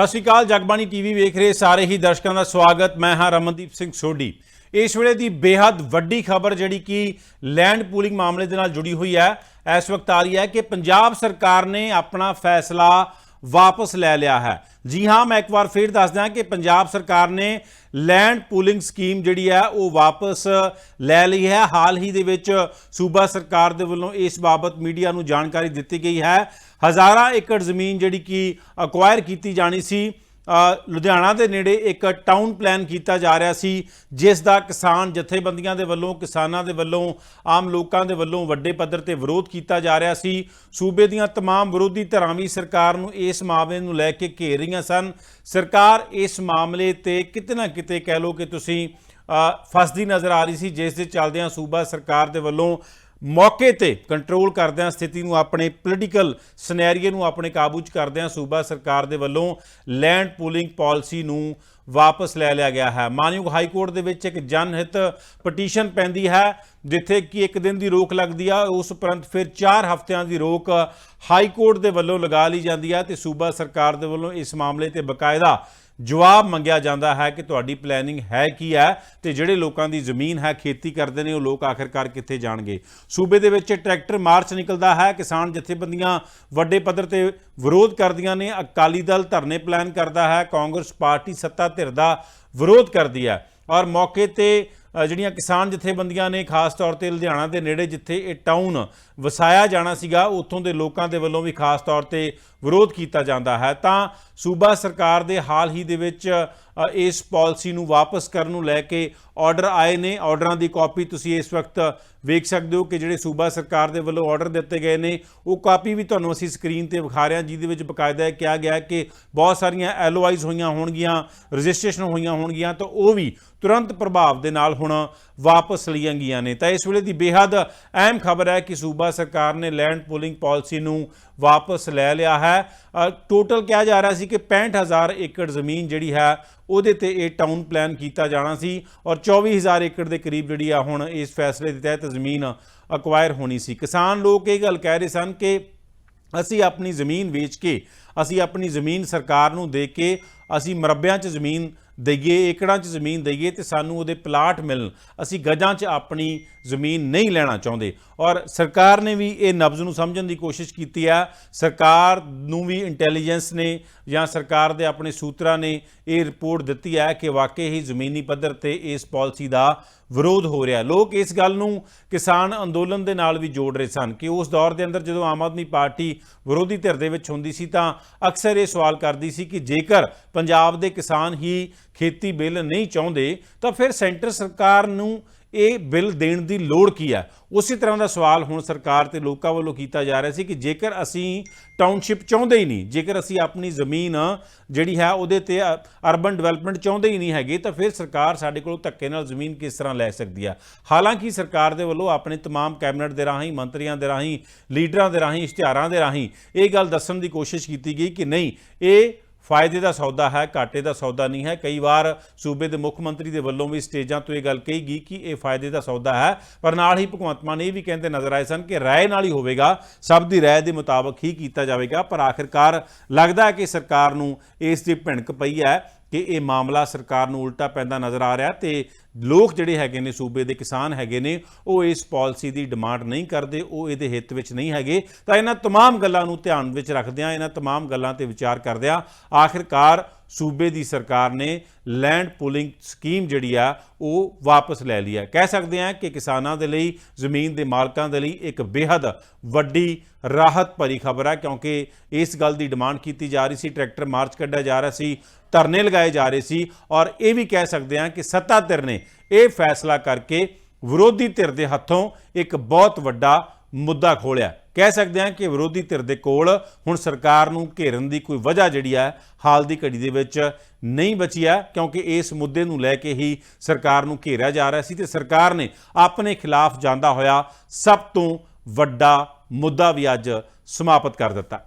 ਸਤਿ ਸ਼੍ਰੀ ਅਕਾਲ, ਜਗਬਾਣੀ ਟੀਵੀ ਵੇਖ ਰਹੇ ਸਾਰੇ ਹੀ ਦਰਸ਼ਕਾਂ ਦਾ ਸਵਾਗਤ। ਮੈਂ ਹਾਂ ਰਮਨਦੀਪ ਸਿੰਘ ਸੋਢੀ। ਇਸ ਵੇਲੇ ਦੀ ਬੇहद ਵੱਡੀ ਖਬਰ ਜਿਹੜੀ ਕਿ ਲੈਂਡ ਪੂਲਿੰਗ ਮਾਮਲੇ ਦੇ ਨਾਲ ਜੁੜੀ ਹੋਈ ਹੈ, ਇਸ ਵਕਤ ਆ ਰਹੀ ਹੈ ਕਿ ਪੰਜਾਬ ਸਰਕਾਰ ਨੇ ਆਪਣਾ ਫੈਸਲਾ ਵਾਪਸ ਲੈ ਲਿਆ ਹੈ। ਜੀ ਹਾਂ, ਮੈਂ ਇੱਕ ਵਾਰ ਫੇਰ ਦੱਸ ਦਿਆਂ ਕਿ ਪੰਜਾਬ ਸਰਕਾਰ ਨੇ ਲੈਂਡ ਪੂਲਿੰਗ ਸਕੀਮ ਜਿਹੜੀ ਹੈ, ਉਹ ਵਾਪਸ ਲੈ ਲਈ ਹੈ। ਹਾਲ ਹੀ ਦੇ ਵਿੱਚ ਸੂਬਾ ਸਰਕਾਰ ਦੇ ਵੱਲੋਂ ਇਸ ਬਾਬਤ ਮੀਡੀਆ ਨੂੰ ਜਾਣਕਾਰੀ ਦਿੱਤੀ ਗਈ ਹੈ। ਹਜ਼ਾਰਾਂ ਏਕੜ ਜ਼ਮੀਨ ਜਿਹੜੀ ਕਿ ਅਕਵਾਇਰ ਕੀਤੀ ਜਾਣੀ ਸੀ ਲੁਧਿਆਣਾ ਦੇ ਨੇੜੇ ਇੱਕ ਟਾਊਨ ਪਲਾਨ ਕੀਤਾ ਜਾ ਰਿਹਾ ਸੀ ਜਿਸ ਦਾ ਕਿਸਾਨ ਜਥੇਬੰਦੀਆਂ ਦੇ ਵੱਲੋਂ ਕਿਸਾਨਾਂ ਦੇ ਵੱਲੋਂ ਆਮ ਲੋਕਾਂ ਦੇ ਵੱਲੋਂ ਵੱਡੇ ਪੱਧਰ ਤੇ ਵਿਰੋਧ ਕੀਤਾ ਜਾ ਰਿਹਾ ਸੀ ਸੂਬੇ ਦੀਆਂ तमाम ਵਿਰੋਧੀ ਧਿਰਾਂ ਵੀ ਸਰਕਾਰ ਨੂੰ ਇਸ ਮਾਮਲੇ ਨੂੰ ਲੈ ਕੇ ਘੇਰ ਰਹੀਆਂ ਸਨ ਸਰਕਾਰ ਇਸ ਮਾਮਲੇ ਤੇ ਕਿਤੇ ਨਾ ਕਿਤੇ ਕਹਿ ਲੋ ਕਿ ਤੁਸੀਂ ਅ, ਫਸਦੀ ਨਜ਼ਰ ਆ ਰਹੀ ਸੀ ਜਿਸ ਦੇ ਚੱਲਦਿਆਂ ਸੂਬਾ ਸਰਕਾਰ ਦੇ ਵੱਲੋਂ ਮੌਕੇ ਤੇ ਕੰਟਰੋਲ ਕਰਦਿਆਂ ਸਥਿਤੀ ਨੂੰ ਆਪਣੇ ਪੋਲੀਟੀਕਲ ਸਿਨੈਰੀਓ ਨੂੰ ਆਪਣੇ ਕਾਬੂ 'ਚ ਕਰਦਿਆਂ ਸੂਬਾ ਸਰਕਾਰ ਦੇ ਵੱਲੋਂ ਲੈਂਡ ਪੂਲਿੰਗ ਪਾਲਿਸੀ ਨੂੰ ਵਾਪਸ ਲੈ ਲਿਆ ਗਿਆ ਹੈ। ਮਾਨਯੋਗ ਹਾਈ ਕੋਰਟ ਦੇ ਵਿੱਚ ਇੱਕ ਜਨਹਿਤ ਪਟੀਸ਼ਨ ਪੈਂਦੀ ਹੈ, ਜਿੱਥੇ ਕਿ ਇੱਕ ਦਿਨ ਦੀ ਰੋਕ ਲੱਗਦੀ ਆ, ਉਸ ਉਪਰੰਤ ਫਿਰ 4 ਹਫ਼ਤਿਆਂ ਦੀ ਰੋਕ ਹਾਈ ਕੋਰਟ ਦੇ ਵੱਲੋਂ ਲਗਾ ਲਈ ਜਾਂਦੀ ਹੈ ਤੇ ਸੂਬਾ ਸਰਕਾਰ ਦੇ ਵੱਲੋਂ ਇਸ ਮਾਮਲੇ ਤੇ ਬਕਾਇਦਾ ਜਵਾਬ ਮੰਗਿਆ ਜਾਂਦਾ ਹੈ ਕਿ ਤੁਹਾਡੀ ਪਲੈਨਿੰਗ ਹੈ ਕੀ ਹੈ ਤੇ ਜਿਹੜੇ ਲੋਕਾਂ ਦੀ ਜ਼ਮੀਨ ਹੈ, ਖੇਤੀ ਕਰਦੇ ਨੇ, ਉਹ ਲੋਕ ਆਖਿਰਕਾਰ ਕਿੱਥੇ ਜਾਣਗੇ? ਸੂਬੇ ਦੇ ਵਿੱਚ ਟਰੈਕਟਰ ਮਾਰਚ ਨਿਕਲਦਾ ਹੈ। ਕਿਸਾਨ ਜਥੇਬੰਦੀਆਂ ਵੱਡੇ ਪੱਧਰ ਤੇ ਵਿਰੋਧ ਕਰਦੀਆਂ ਨੇ। ਅਕਾਲੀ ਦਲ ਧਰਨੇ ਪਲਾਨ ਕਰਦਾ ਹੈ। ਕਾਂਗਰਸ ਪਾਰਟੀ ਸੱਤਾ ਧਿਰ ਦਾ ਵਿਰੋਧ ਕਰਦੀ ਹੈ। ਔਰ ਮੌਕੇ ਤੇ ਜਿਹੜੀਆਂ ਕਿਸਾਨ ਜਥੇਬੰਦੀਆਂ ਨੇ, ਖਾਸ ਤੌਰ ਤੇ ਲੁਧਿਆਣਾ ਦੇ ਨੇੜੇ ਜਿੱਥੇ ਇਹ ਟਾਊਨ ਵਸਾਇਆ ਜਾਣਾ ਸੀਗਾ, ਉੱਥੋਂ ਦੇ ਲੋਕਾਂ ਦੇ ਵੱਲੋਂ ਵੀ ਖਾਸ ਤੌਰ ਤੇ ਵਿਰੋਧ ਕੀਤਾ ਜਾਂਦਾ ਹੈ। ਤਾਂ ਸੂਬਾ ਸਰਕਾਰ ਦੇ ਹਾਲ ਹੀ ਦੇ ਵਿੱਚ ਇਸ ਪਾਲਿਸੀ ਨੂੰ ਵਾਪਸ ਕਰਨ ਨੂੰ ਲੈ ਕੇ ਆਰਡਰ ਆਏ ਨੇ। ਆਰਡਰਾਂ ਦੀ ਕਾਪੀ ਤੁਸੀਂ ਇਸ ਵਕਤ ਵੇਖ ਸਕਦੇ ਹੋ ਕਿ ਜਿਹੜੇ ਸੂਬਾ ਸਰਕਾਰ ਦੇ ਵੱਲੋਂ ਆਰਡਰ ਦਿੱਤੇ ਗਏ ਨੇ, ਉਹ ਕਾਪੀ ਵੀ ਤੁਹਾਨੂੰ ਅਸੀਂ ਸਕਰੀਨ ਤੇ ਵਿਖਾ ਰਹੇ ਹਾਂ, ਜਿਹਦੇ ਵਿੱਚ ਬਕਾਇਦਾ ਇਹ ਕਿਹਾ ਗਿਆ ਕਿ ਬਹੁਤ ਸਾਰੀਆਂ ਐਲਓਆਈਜ਼ ਹੋਈਆਂ ਹੋਣਗੀਆਂ, ਰਜਿਸਟ੍ਰੇਸ਼ਨ ਹੋਈਆਂ ਹੋਣਗੀਆਂ, ਤਾਂ ਉਹ ਵੀ ਤੁਰੰਤ ਪ੍ਰਭਾਵ ਦੇ ਨਾਲ ਹੁਣ ਵਾਪਸ ਲਈਆਂ ਗਈਆਂ ਨੇ। ਤਾਂ ਇਸ ਵੇਲੇ ਦੀ ਬੇਹੱਦ ਅਹਿਮ ਖਬਰ ਹੈ ਕਿ ਸੂਬਾ ਸਰਕਾਰ ਨੇ ਲੈਂਡ ਪੂਲਿੰਗ ਪਾਲਿਸੀ ਨੂੰ ਵਾਪਸ ਲੈ ਲਿਆ ਹੈ। ਟੋਟਲ ਕਿਹਾ ਜਾ ਰਿਹਾ ਸੀ ਕਿ 65000 ਏਕੜ ਜ਼ਮੀਨ ਜਿਹੜੀ ਹੈ, ਉਹਦੇ ਤੇ ਇਹ ਟਾਊਨ ਪਲਾਨ ਕੀਤਾ ਜਾਣਾ ਸੀ ਔਰ 24000 ਏਕੜ ਦੇ ਕਰੀਬ ਜਿਹੜੀ ਆ ਹੁਣ ਇਸ ਫੈਸਲੇ ਦੇ ਤਹਿਤ ਜ਼ਮੀਨ ਅਕਵਾਇਰ ਹੋਣੀ ਸੀ। ਕਿਸਾਨ ਲੋਕ ਇਹ ਗੱਲ ਕਹਿ ਰਹੇ ਸਨ ਕਿ ਅਸੀਂ ਆਪਣੀ ਜ਼ਮੀਨ ਵੇਚ ਕੇ, ਅਸੀਂ ਆਪਣੀ ਜ਼ਮੀਨ ਸਰਕਾਰ ਨੂੰ ਦੇ ਕੇ, ਅਸੀਂ ਮਰਬਿਆਂ 'ਚ ਜ਼ਮੀਨ ਦਈਏ, ਏਕੜਾਂ 'ਚ ਜ਼ਮੀਨ ਦਈਏ ਤੇ ਸਾਨੂੰ ਉਹਦੇ ਪਲਾਟ ਮਿਲਣ। ਅਸੀਂ ਗਜਾਂ 'ਚ ਆਪਣੀ ਜ਼ਮੀਨ ਨਹੀਂ ਲੈਣਾ ਚਾਹੁੰਦੇ। ਔਰ ਸਰਕਾਰ ਨੇ ਵੀ ਇਹ ਨਬਜ਼ ਨੂੰ ਸਮਝਣ ਦੀ ਕੋਸ਼ਿਸ਼ ਕੀਤੀ ਹੈ ਸਰਕਾਰ ਨੂੰ ਵੀ ਇੰਟੈਲੀਜੈਂਸ ਨੇ ਜਾਂ ਸਰਕਾਰ ਦੇ ਆਪਣੇ ਸੂਤਰਾਂ ਨੇ ਇਹ ਰਿਪੋਰਟ ਦਿੱਤੀ ਹੈ ਕਿ ਵਾਕਈ ਹੀ ਜ਼ਮੀਨੀ ਪੱਧਰ ਤੇ ਇਸ ਪਾਲਿਸੀ ਦਾ ਵਿਰੋਧ ਹੋ ਰਿਹਾ। ਲੋਕ ਇਸ ਗੱਲ ਨੂੰ ਕਿਸਾਨ ਅੰਦੋਲਨ ਦੇ ਨਾਲ ਵੀ ਜੋੜ ਰਹੇ ਸਨ ਕਿ ਉਸ ਦੌਰ ਦੇ ਅੰਦਰ ਜਦੋਂ ਆਮ ਆਦਮੀ ਪਾਰਟੀ ਵਿਰੋਧੀ ਧਿਰ ਦੇ ਵਿੱਚ ਹੁੰਦੀ ਸੀ ਤਾਂ ਅਕਸਰ ਇਹ ਸਵਾਲ ਕਰਦੀ ਸੀ ਕਿ ਜੇਕਰ ਪੰਜਾਬ ਦੇ ਕਿਸਾਨ ਹੀ ਖੇਤੀ ਬਿੱਲ ਨਹੀਂ ਚਾਹੁੰਦੇ ਤਾਂ ਫਿਰ ਸੈਂਟਰ ਸਰਕਾਰ ਨੂੰ ਇਹ ਬਿੱਲ ਦੇਣ ਦੀ ਲੋੜ ਕੀ ਹੈ ਉਸੇ ਤਰ੍ਹਾਂ ਦਾ ਸਵਾਲ ਹੁਣ ਸਰਕਾਰ ਤੇ ਲੋਕਾਂ ਵੱਲੋਂ ਕੀਤਾ ਜਾ ਰਿਹਾ ਸੀ ਕਿ ਜੇਕਰ ਅਸੀਂ ਟਾਊਨਸ਼ਿਪ ਚਾਹੁੰਦੇ ਹੀ ਨਹੀਂ ਜੇਕਰ ਅਸੀਂ ਆਪਣੀ ਜ਼ਮੀਨ ਜਿਹੜੀ ਹੈ ਉਹਦੇ ਤੇ ਅਰਬਨ ਡਿਵੈਲਪਮੈਂਟ ਚਾਹੁੰਦੇ ਹੀ ਨਹੀਂ ਹੈਗੇ ਤਾਂ ਫਿਰ ਸਰਕਾਰ ਸਾਡੇ ਕੋਲੋਂ ਧੱਕੇ ਨਾਲ ਜ਼ਮੀਨ ਕਿਸ ਤਰ੍ਹਾਂ ਲੈ ਸਕਦੀ ਹੈ ਹਾਲਾਂਕਿ ਸਰਕਾਰ ਦੇ ਵੱਲੋਂ ਆਪਣੇ तमाम ਕੈਬਨਿਟ ਦੇ ਰਾਹੀਂ ਮੰਤਰੀਆਂ ਦੇ ਰਾਹੀਂ ਲੀਡਰਾਂ ਦੇ ਰਾਹੀਂ ਇਸ਼ਤਿਹਾਰਾਂ ਦੇ ਰਾਹੀਂ ਇਹ ਗੱਲ ਦੱਸਣ ਦੀ ਕੋਸ਼ਿਸ਼ ਕੀਤੀ ਗਈ ਕਿ ਨਹੀਂ ਇਹ ਫਾਇਦੇ ਦਾ ਸੌਦਾ ਹੈ, ਘਾਟੇ ਦਾ ਸੌਦਾ ਨਹੀਂ ਹੈ। ਕਈ ਵਾਰ ਸੂਬੇ ਦੇ ਮੁੱਖ ਮੰਤਰੀ ਦੇ ਵੱਲੋਂ ਵੀ ਸਟੇਜਾਂ ਤੋਂ ਇਹ ਗੱਲ ਕਹੀ ਗਈ ਕਿ ਇਹ ਫਾਇਦੇ ਦਾ ਸੌਦਾ ਹੈ। ਪਰ ਨਾਲ ਹੀ ਭਗਵੰਤ ਮਾਨ ਇਹ ਵੀ ਕਹਿੰਦੇ ਨਜ਼ਰ ਆਏ ਸਨ ਕਿ ਰਾਏ ਨਾਲ ਹੀ ਹੋਵੇਗਾ। ਸਭ ਦੀ ਰਾਏ ਦੇ ਮੁਤਾਬਕ ਹੀ ਕੀਤਾ ਜਾਵੇਗਾ। ਪਰ ਆਖਿਰਕਾਰ ਲੱਗਦਾ ਹੈ ਕਿ ਸਰਕਾਰ ਨੂੰ ਇਸ ਦੀ ਭਿਣਕ ਪਈ ਹੈ। ਕਿ ਇਹ ਮਾਮਲਾ ਸਰਕਾਰ ਨੂੰ ਉਲਟਾ ਪੈਂਦਾ ਨਜ਼ਰ ਆ ਰਿਹਾ ਤੇ ਲੋਕ ਜਿਹੜੇ ਹੈਗੇ ਨੇ ਸੂਬੇ ਦੇ ਕਿਸਾਨ ਹੈਗੇ ਨੇ ਉਹ ਇਸ ਪਾਲਿਸੀ ਦੀ ਡਿਮਾਂਡ ਨਹੀਂ ਕਰਦੇ ਉਹ ਇਹਦੇ ਹਿੱਤ ਵਿੱਚ ਨਹੀਂ ਹੈਗੇ ਤਾਂ ਇਹਨਾਂ तमाम ਗੱਲਾਂ ਨੂੰ ਧਿਆਨ ਵਿੱਚ ਰੱਖਦਿਆਂ ਇਹਨਾਂ तमाम ਗੱਲਾਂ ਤੇ ਵਿਚਾਰ ਕਰਦਿਆਂ ਆਖਿਰਕਾਰ ਸੂਬੇ ਦੀ ਸਰਕਾਰ ਨੇ ਲੈਂਡ ਪੂਲਿੰਗ ਸਕੀਮ ਜਿਹੜੀ ਆ, ਉਹ ਵਾਪਸ ਲੈ ਲਈ ਹੈ ਕਹਿ ਸਕਦੇ ਹਾਂ ਕਿ ਕਿਸਾਨਾਂ ਦੇ ਲਈ, ਜ਼ਮੀਨ ਦੇ ਮਾਲਕਾਂ ਦੇ ਲਈ ਇੱਕ ਬੇहद ਵੱਡੀ ਰਾਹਤ ਭਰੀ ਖਬਰ ਹੈ ਕਿਉਂਕਿ ਇਸ ਗੱਲ ਦੀ ਡਿਮਾਂਡ ਕੀਤੀ ਜਾ ਰਹੀ ਸੀ, ਟਰੈਕਟਰ ਮਾਰਚ ਕੱਢਿਆ ਜਾ ਰਿਹਾ ਸੀ, ਧਰਨੇ ਲਗਾਏ ਜਾ ਰਹੇ ਸੀ ਔਰ ਇਹ ਵੀ ਕਹਿ ਸਕਦੇ ਹਾਂ ਕਿ ਸੱਤਾ ਧਿਰ ਨੇ ਇਹ ਫੈਸਲਾ ਕਰਕੇ ਵਿਰੋਧੀ ਧਿਰ ਦੇ ਹੱਥੋਂ ਇੱਕ ਬਹੁਤ ਵੱਡਾ ਮੁੱਦਾ ਖੋਲਿਆ ਕਹਿ ਸਕਦੇ ਹਾਂ ਕਿ ਵਿਰੋਧੀ ਧਿਰ ਦੇ ਕੋਲ ਹੁਣ ਸਰਕਾਰ ਨੂੰ ਘੇਰਨ ਦੀ ਕੋਈ ਵਜ੍ਹਾ ਜਿਹੜੀ ਹੈ ਹਾਲ ਦੀ ਘੜੀ ਦੇ ਵਿੱਚ ਨਹੀਂ ਬਚੀ ਹੈ ਕਿਉਂਕਿ ਇਸ ਮੁੱਦੇ ਨੂੰ ਲੈ ਕੇ ਹੀ ਸਰਕਾਰ ਨੂੰ ਘੇਰਿਆ ਜਾ ਰਿਹਾ ਸੀ ਤੇ ਸਰਕਾਰ ਨੇ ਆਪਣੇ ਖਿਲਾਫ ਜਾਂਦਾ ਹੋਇਆ ਸਭ ਤੋਂ ਵੱਡਾ ਮੁੱਦਾ ਵੀ ਅੱਜ ਸਮਾਪਤ ਕਰ ਦਿੱਤਾ।